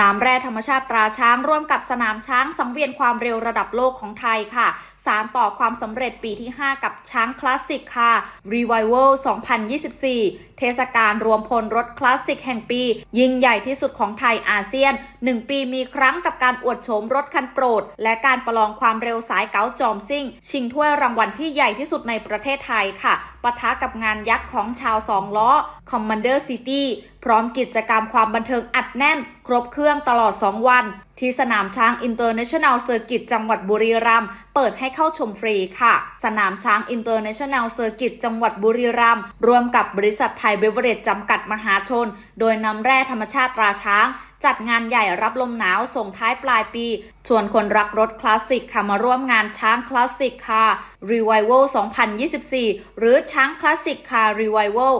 น้ำแร่ธรรมชาติตราช้างร่วมกับสนามช้างสังเวียนความเร็วระดับโลกของไทยค่ะ สารต่อความสำเร็จปีที่ 5 กับช้างคลาสสิกค่ะ Revival 2024 เทศกาลรวมพลรถคลาสสิกแห่งปี ยิ่งใหญ่ที่สุดของไทยอาเซียน 1 ปีมีครั้งกับการอวดโฉมรถคันโปรด และการประลองความเร็วสายเก๋าจอมซิ่ง ชิงถ้วยรางวัลที่ใหญ่ที่สุดในประเทศไทยค่ะปะทะกับงานยักษ์ของชาวสองล้อ Commander City พร้อมกิจกรรมความบันเทิงอัดแน่น ครบเครื่องตลอด 2 วัน ที่สนามช้าง International Circuit จังหวัดบุรีรัมย์เปิดให้เข้าชมฟรีค่ะ สนามช้าง International Circuit จังหวัดบุรีรัมย์ร่วมกับบริษัทไทยเบเวอเรจจำกัดมหาชน โดยนำแร่ธรรมชาติตราช้างจัดงานใหญ่รับลมหนาวส่งท้ายปลายปี ชวนคนรักรถคลาสสิกค่ะมาร่วมงานช้างคลาสสิกค่ะ Revival 2024 หรือช้างคลาสสิกค่ะ Revival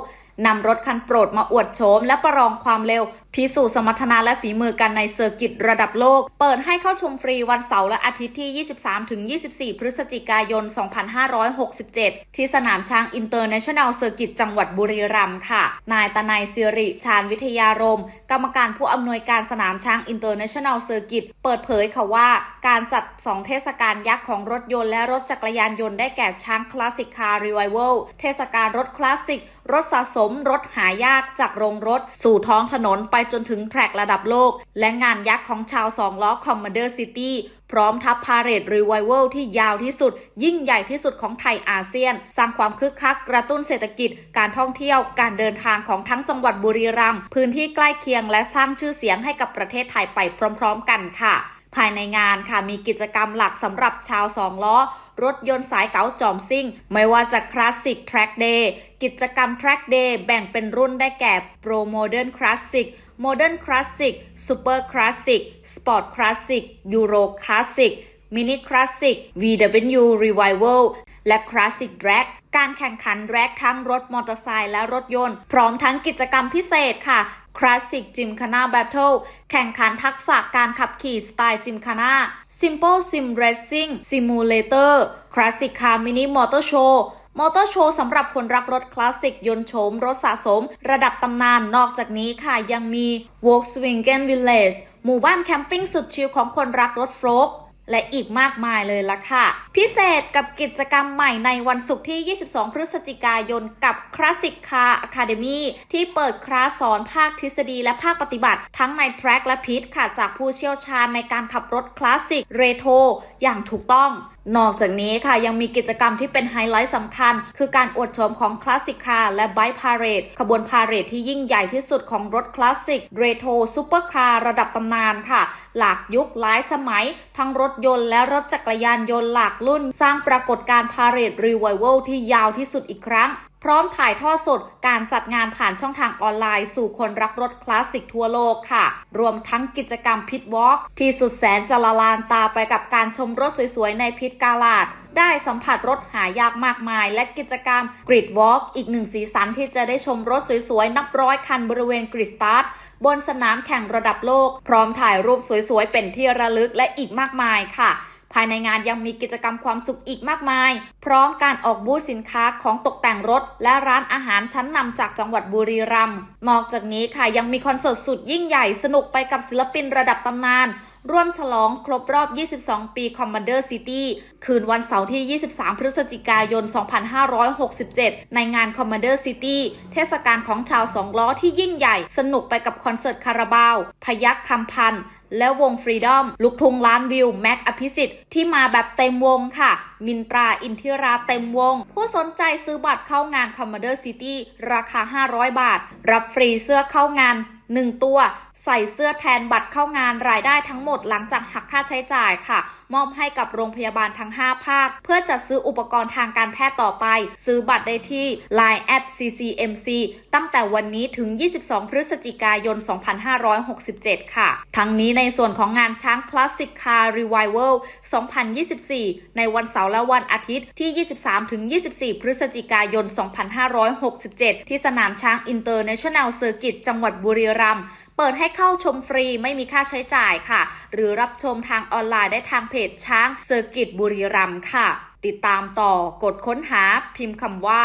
นำรถคันโปรดมาอวดโฉมและประลองความเร็ว พิสูจน์สมรรถนะและฝีมือกันในเซอร์กิตระดับโลก เปิดให้เข้าชมฟรีวันเสาร์และอาทิตย์ที่ 23-24 พฤศจิกายน 2567 ที่สนามช้างอินเตอร์เนชั่นแนลเซอร์กิตจังหวัดบุรีรัมย์ค่ะ นายตนายสิริชาญวิทยารม กรรมการผู้อำนวยการสนามช้างอินเตอร์เนชั่นแนลเซอร์กิตเปิดเผยค่ะว่า การจัด 2 เทศกาลยักษ์ของรถยนต์และรถจักรยานยนต์ได้แก่ช้างคลาสสิกคาร์รีไวเวลเทศกาลรถคลาสสิกรถสะสมรถหายากจากโรงรถ สู่ท้องถนนไปจนถึงแทร็กระดับโลก และงานยักษ์ของชาวสองล้อ Commander City พร้อมทัพพาเหรดรีไวเวลที่ยาวที่สุด ยิ่งใหญ่ที่สุดของไทยอาเซียน สร้างความคึกคักกระตุ้นเศรษฐกิจ การท่องเที่ยวการเดินทางของทั้งจังหวัดบุรีรัมย์พื้นที่ใกล้เคียงและสร้างชื่อเสียงให้กับประเทศไทยไปพร้อม ๆ กันค่ะ ภายในงานค่ะมีกิจกรรมหลักสำหรับชาวสองล้อ รถยนต์สายเก๋าจอมซิ่ง ไม่ว่าจะคลาสสิก Track Day กิจกรรม Track Day แบ่งเป็นรุ่นได้แก่ Pro Modern Classic Modern Classic Super Classic Sport Classic Euro Classic Mini Classic VW Revival และ Classic Drag การแข่งขันแร็กทั้งรถมอเตอร์ไซค์และรถยนต์ พร้อมทั้งกิจกรรมพิเศษค่ะ Classic Gymkhana Battle แข่งขันทักษะการขับขี่สไตล์ Gymkhana Simple Sim Racing Simulator Classic Car Mini Motor Show มอเตอร์โชว์สำหรับคนรักรถคลาสสิกยนต์โฉมรถสะสม ระดับตำนานนอกจากนี้ค่ะยังมี Volkswagen Village หมู่บ้านแคมปิ้งสุดชิลของคนรักรถโฟล์ก และอีกมากมายเลยล่ะค่ะ พิเศษกับกิจกรรมใหม่ในวันศุกร์ที่ 22 พฤศจิกายนกับ Classic Car Academy ที่เปิดคลาสสอนภาคทฤษฎีและภาคปฏิบัติ ทั้งในแทร็กและพิทค่ะ จากผู้เชี่ยวชาญในการขับรถคลาสสิกเรโทร อย่างถูกต้อง นอกจากนี้ค่ะยังมีกิจกรรมที่เป็นไฮไลท์สำคัญ คือการอวดโฉมของคลาสสิกคาร์และไบค์พาเรดขบวนพาเรดที่ยิ่งใหญ่ที่สุดของรถคลาสสิกเรโทรซูเปอร์คาร์ระดับตำนานค่ะ หลากยุคหลายสมัย ทั้งรถยนต์และรถจักรยานยนต์หลากรุ่น สร้างปรากฏการณ์พาเรดรีไวเวลที่ยาวที่สุดอีกครั้ง พร้อมถ่ายทอดสดการจัดงานผ่านช่องทางออนไลน์ สู่คนรักรถคลาสสิกทั่วโลกค่ะ รวมทั้งกิจกรรมพิทวอล์กที่สุดแสนจะละลานตาไปกับการชมรถสวยๆ ในพิทกาลาดได้สัมผัสรถหายากมากมาย และกิจกรรมกริดวอล์กอีกหนึ่งสีสันที่จะได้ชมรถสวยๆ นับร้อยคันบริเวณกริดสตาร์ทบนสนามแข่งระดับโลก พร้อมถ่ายรูปสวยๆ เป็นที่ระลึกและอีกมากมายค่ะ ภายในงานยังมีกิจกรรมความสุขอีกมากมาย พร้อมการออกบูธสินค้าของตกแต่งรถ และร้านอาหารชั้นนำจากจังหวัดบุรีรัมย์นอกจากนี้ค่ะยังมีคอนเสิร์ตสุดยิ่งใหญ่สนุกไปกับศิลปินระดับตำนาน ร่วมฉลองครบรอบ 22 ปี Commander City คืนวันเสาร์ที่ 23 พฤศจิกายน 2567 ในงาน Commander City เทศกาลของชาวสองล้อที่ยิ่งใหญ่ สนุกไปกับคอนเสิร์ตคาราบาว พยักคำพันธ์ และวงฟรีดอมลูกทุ่งล้านวิว แม็กอภิสิทธิ์ที่มาแบบเต็มวงค่ะ มินตราอินทิราเต็มวง ผู้สนใจซื้อบัตรเข้างาน Commander City ราคา 500 บาท รับฟรีเสื้อเข้างาน 1 ตัว ใส่เสื้อแทนบัตรเข้างานรายได้ทั้งหมดหลังจากหักค่าใช้จ่ายค่ะ มอบให้กับโรงพยาบาลทั้ง 5 ภาค เพื่อจัดซื้ออุปกรณ์ทางการแพทย์ต่อไป ซื้อบัตรได้ที่ Line at ccmc ตั้งแต่วันนี้ถึง 22 พฤศจิกายน 2567 ค่ะ ทั้งนี้ในส่วนของงานช้างคลาสสิกคาร์รีไวเวล2024 ในวันเสาร์และวันอาทิตย์ที่ 23-24 พฤศจิกายน 2567 ที่สนามช้าง International Circuit จังหวัดบุรีรัมย์เปิดให้เข้าชมฟรีไม่มีค่าใช้จ่ายค่ะ หรือรับชมทางออนไลน์ได้ทางเพจช้างเซอร์กิตบุรีรัมย์ค่ะ ติดตามต่อกดค้นหาพิมพ์คำว่า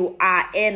WRN